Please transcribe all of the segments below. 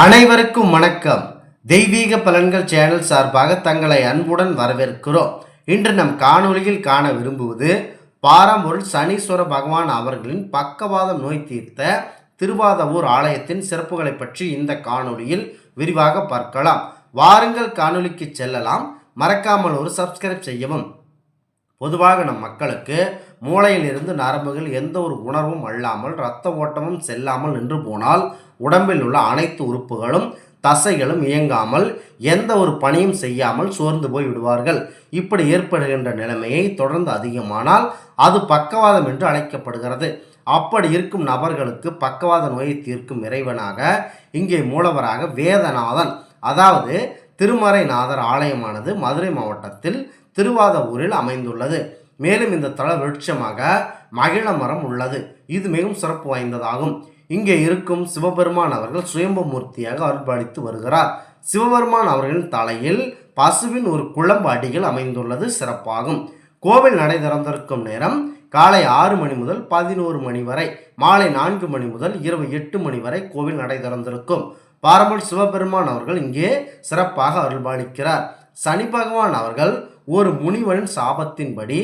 அனைவருக்கும் வணக்கம். தெய்வீக பலன்கள் சேனல் சார்பாக தங்களை அன்புடன் வரவேற்கிறோம். இன்று நம் காணொலியில் காண விரும்புவது பாரம்பொருள் சனீஸ்வர பகவான் அவர்களின் பக்கவாதம் நோய் தீர்த்த திருவாதவூர் ஆலயத்தின் சிறப்புகளை பற்றி இந்த காணொலியில் விரிவாக பார்க்கலாம். வாருங்கள் காணொலிக்கு செல்லலாம். மறக்காமல் ஒரு சப்ஸ்கிரைப் செய்யவும். பொதுவாக நம் மக்களுக்கு மூளையிலிருந்து நரம்புகள் எந்த ஒரு உணர்வும் அல்லாமல் இரத்த ஓட்டமும் செல்லாமல் நின்று போனால் உடம்பில் உள்ள அனைத்து உறுப்புகளும் தசைகளும் இயங்காமல் எந்த ஒரு பணியும் செய்யாமல் சோர்ந்து போய் விடுவார்கள். இப்படி ஏற்படுகின்ற நிலைமையை தொடர்ந்து அதிகமானால் அது பக்கவாதம் என்று அழைக்கப்படுகிறது. அப்படி இருக்கும் நபர்களுக்கு பக்கவாத நோயை தீர்க்கும் இறைவனாக இங்கே மூலவராக வேதநாதன் அதாவது திருமறைநாதர் ஆலயமானது மதுரை மாவட்டத்தில் திருவாத ஊரில் அமைந்துள்ளது. மேலும் இந்த தல விருட்சமாக மகிழ மரம் உள்ளது. இது மிகவும் சிறப்பு வாய்ந்ததாகும். இங்கே இருக்கும் சிவபெருமான் அவர்கள் சுயம்பமூர்த்தியாக அருள்பாலித்து வருகிறார். சிவபெருமான் அவர்களின் தலையில் பசுவின் ஒரு குழம்பு அடிகள் அமைந்துள்ளது. சிறப்பாகும். கோவில் நடை திறந்திருக்கும் நேரம் காலை ஆறு மணி முதல் பதினோரு மணி வரை மாலை நான்கு மணி முதல் இரவு எட்டு மணி வரை கோவில் நடை திறந்திருக்கும். பாரம்பல் சிவபெருமான் அவர்கள் இங்கே சிறப்பாக அருள்பாலிக்கிறார். சனி பகவான் அவர்கள் ஒரு முனிவரின் சாபத்தின்படி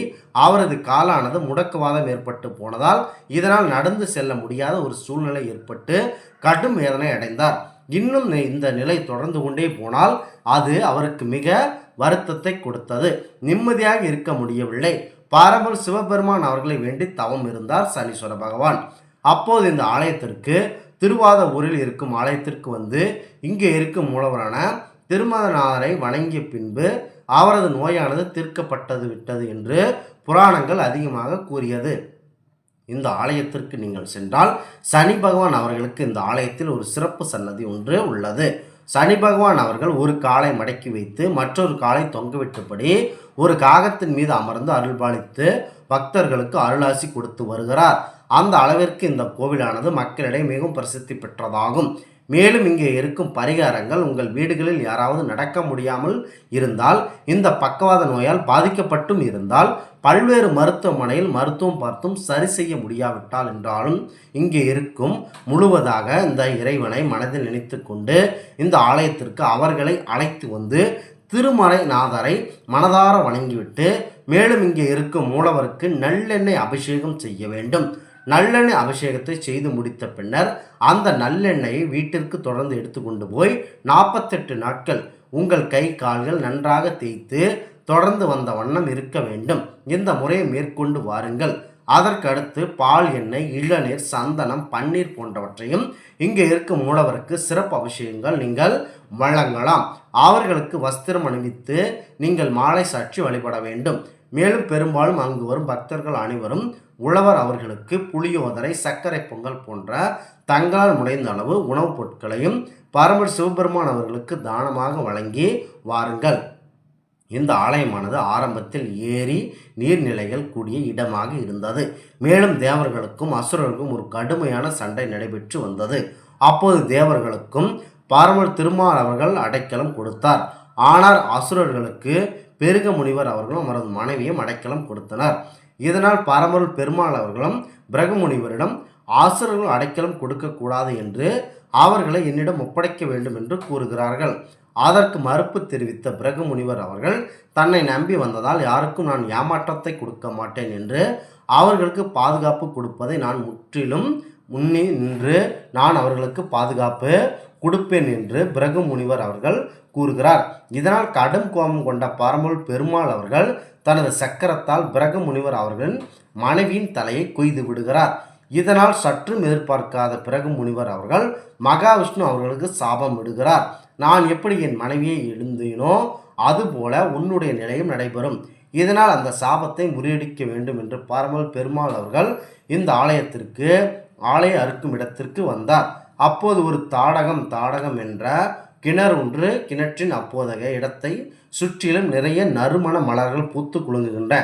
அவரது காலானது முடக்குவாதம் ஏற்பட்டு போனதால் இதனால் நடந்து செல்ல முடியாத ஒரு சூழ்நிலை ஏற்பட்டு கடும் வேதனை அடைந்தார். இன்னும் இந்த நிலை தொடர்ந்து கொண்டே போனால் அது அவருக்கு மிக வருத்தத்தை கொடுத்தது. நிம்மதியாக இருக்க முடியவில்லை. பாரம்பல் சிவபெருமான் அவர்களை வேண்டி தவம் இருந்தார் சனீஸ்வர பகவான். அப்போது இந்த ஆலயத்திற்கு திருவாத ஊரில் இருக்கும் ஆலயத்திற்கு வந்து இங்கே இருக்கும் மூலவரான திருமதநாதரை வணங்கிய பின்பு அவரது நோயானது தீர்க்கப்பட்டது விட்டது என்று புராணங்கள் அதிகமாக கூறியது. இந்த ஆலயத்திற்கு நீங்கள் சென்றால் சனி பகவான் அவர்களுக்கு இந்த ஆலயத்தில் ஒரு சிறப்பு சன்னதி ஒன்று உள்ளது. சனி பகவான் அவர்கள் ஒரு காலை மடக்கி வைத்து மற்றொரு காலை தொங்கவிட்டபடி ஒரு காகத்தின் மீது அமர்ந்து அருள்பாலித்து பக்தர்களுக்கு அருளாசி கொடுத்து வருகிறார். அந்த அளவிற்கு இந்த கோவிலானது மக்களிடையே மிகவும் பிரசித்தி பெற்றதாகும். மேலும் இங்கே இருக்கும் பரிகாரங்கள் உங்கள் வீடுகளில் யாராவது நடக்க முடியாமல் இருந்தால் இந்த பக்கவாத நோயால் பாதிக்கப்பட்டும் இருந்தால் பல்வேறு மருத்துவமனையில் மருத்துவம் பார்த்தும் சரி செய்ய முடியாவிட்டால் என்றாலும் இங்கே இருக்கும் முழுவதாக இந்த இறைவனை மனதில் நினைத்து கொண்டு இந்த ஆலயத்திற்கு அவர்களை அழைத்து வந்து திருமறைநாதரை மனதார வணங்கிவிட்டு மேலும் இங்கே இருக்கும் மூலவருக்கு நல்லெண்ணெய் அபிஷேகம் செய்ய வேண்டும். நல்லெண்ணெய் அபிஷேகத்தை செய்து முடித்த பின்னர் அந்த நல்லெண்ணெயை வீட்டிற்கு தொடர்ந்து எடுத்துக்கொண்டு போய் நாற்பத்தெட்டு நாட்கள் உங்கள் கை கால்கள் நன்றாக தேய்த்து தொடர்ந்து வந்த வண்ணம் இருக்க வேண்டும். இந்த முறையை மேற்கொண்டு வாருங்கள். அதற்கடுத்து பால் எண்ணெய் இளநீர் சந்தனம் பன்னீர் போன்றவற்றையும் இங்கே இருக்கும் மூலவருக்கு சிறப்பு அபிஷேகங்கள் நீங்கள் வழங்கலாம். அவர்களுக்கு வஸ்திரம் அணிவித்து நீங்கள் மாலை சாட்சி வழிபட வேண்டும். மேலும் பெரும்பாலும் அங்கு வரும் பக்தர்கள் அனைவரும் உழவர் அவர்களுக்கு புளியோதரை சர்க்கரை பொங்கல் போன்ற தங்களால் முடைந்த அளவு உணவுப் பொருட்களையும் பரமர் சிவபெருமான் அவர்களுக்கு தானமாக வழங்கி வாருங்கள். இந்த ஆலயமானது ஆரம்பத்தில் ஏரி நீர்நிலைகள் கூடிய இடமாக இருந்தது. மேலும் தேவர்களுக்கும் அசுரர்களுக்கும் ஒரு கடுமையான சண்டை நடைபெற்று வந்தது. அப்போது தேவர்களுக்கும் பரமர் திருமால் அவர்கள் அடைக்கலம் கொடுத்தார். ஆனால் அசுரர்களுக்கு பெருக முனிவர் அவர்களும் அவரது மனைவியும் அடைக்கலம் கொடுத்தனர். இதனால் பரமருள் பெருமாள் அவர்களும் பிரக முனிவரிடம் ஆசுரர்கள் அடைக்கலம் கொடுக்கக்கூடாது என்று அவர்களை என்னிடம் ஒப்படைக்க வேண்டும் என்று கூறுகிறார்கள். அதற்கு மறுப்பு தெரிவித்த பிரகு முனிவர் அவர்கள் தன்னை நம்பி வந்ததால் யாருக்கும் நான் ஏமாற்றத்தை கொடுக்க மாட்டேன் என்று அவர்களுக்கு பாதுகாப்பு கொடுப்பதை நான் முற்றிலும் முன்னே நின்று நான் அவர்களுக்கு பாதுகாப்பு கொடுப்பேன் என்று பிரகு முனிவர் அவர்கள் கூறுகிறார். இதனால் கடும் கோபம் கொண்ட பரம்பொருள் பெருமாள் அவர்கள் தனது சக்கரத்தால் பிரக முனிவர் அவர்களின் மனைவியின் தலையை கொய்து விடுகிறார். இதனால் சற்றும் எதிர்பார்க்காத பிறகு முனிவர் அவர்கள் மகாவிஷ்ணு அவர்களுக்கு சாபம் விடுகிறார். நான் எப்படி என் மனைவியை எழுந்தேனோ அதுபோல உன்னுடைய நிலையும் நடைபெறும். இதனால் அந்த சாபத்தை முறியடிக்க வேண்டும் என்று பரமல் பெருமாள் அவர்கள் இந்த ஆலயத்திற்கு ஆலய அறுக்கும் இடத்திற்கு வந்தார். அப்போது ஒரு தாடகம் தாடகம் என்ற கிணறு ஒன்று கிணற்றின் அப்போதைய இடத்தை சுற்றிலும் நிறைய நறுமண மலர்கள் பூத்து குலுங்குகின்ற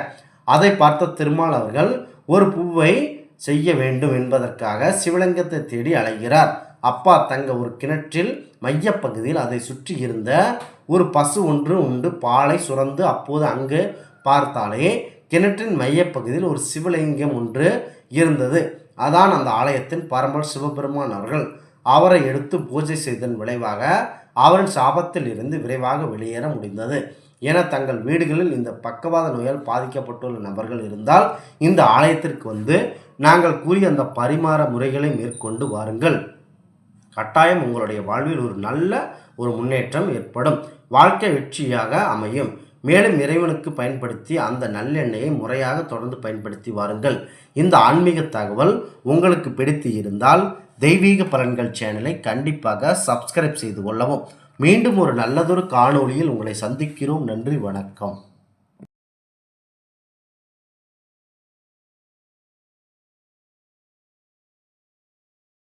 அதை பார்த்த திருமால் அவர்கள் ஒரு பூவை செய்ய வேண்டும் என்பதற்காக சிவலிங்கத்தை தேடி அலைகிறார். அப்பா தங்க ஒரு கிணற்றில் மையப்பகுதியில் அதை சுற்றி இருந்த ஒரு பசு ஒன்று உண்டு. பாலை சுரந்து அப்போது அங்கு பார்த்தாலே கிணற்றின் மையப்பகுதியில் ஒரு சிவலிங்கம் ஒன்று இருந்தது. அதான் அந்த ஆலயத்தின் பரம்பல் சிவபெருமான் அவர்கள் அவரை எடுத்து பூஜை செய்ததன் விளைவாக அவரின் சாபத்தில் இருந்து விரைவாக வெளியேற முடிந்தது. என தங்கள் வீடுகளில் இந்த பக்கவாத நோயால் பாதிக்கப்பட்டுள்ள நபர்கள் இருந்தால் இந்த ஆலயத்திற்கு வந்து நாங்கள் கூறிய அந்த பரிமாற முறைகளை மேற்கொண்டு வாருங்கள். கட்டாயம் உங்களுடைய வாழ்வில் ஒரு நல்ல ஒரு முன்னேற்றம் ஏற்படும். வாழ்க்கை வெற்றியாக அமையும். மேலும் இறைவனுக்கு பயன்படுத்தி அந்த நல்லெண்ணெயை முறையாக தொடர்ந்து பயன்படுத்தி வாருங்கள். இந்த ஆன்மீக தகவல் உங்களுக்கு பிடித்து இருந்தால் தெய்வீக பலன்கள் சேனலை கண்டிப்பாக சப்ஸ்கிரைப் செய்து கொள்ளவும். மீண்டும் ஒரு நல்லதொரு காணொளியில் உங்களை சந்திக்கிறோம். நன்றி வணக்கம்.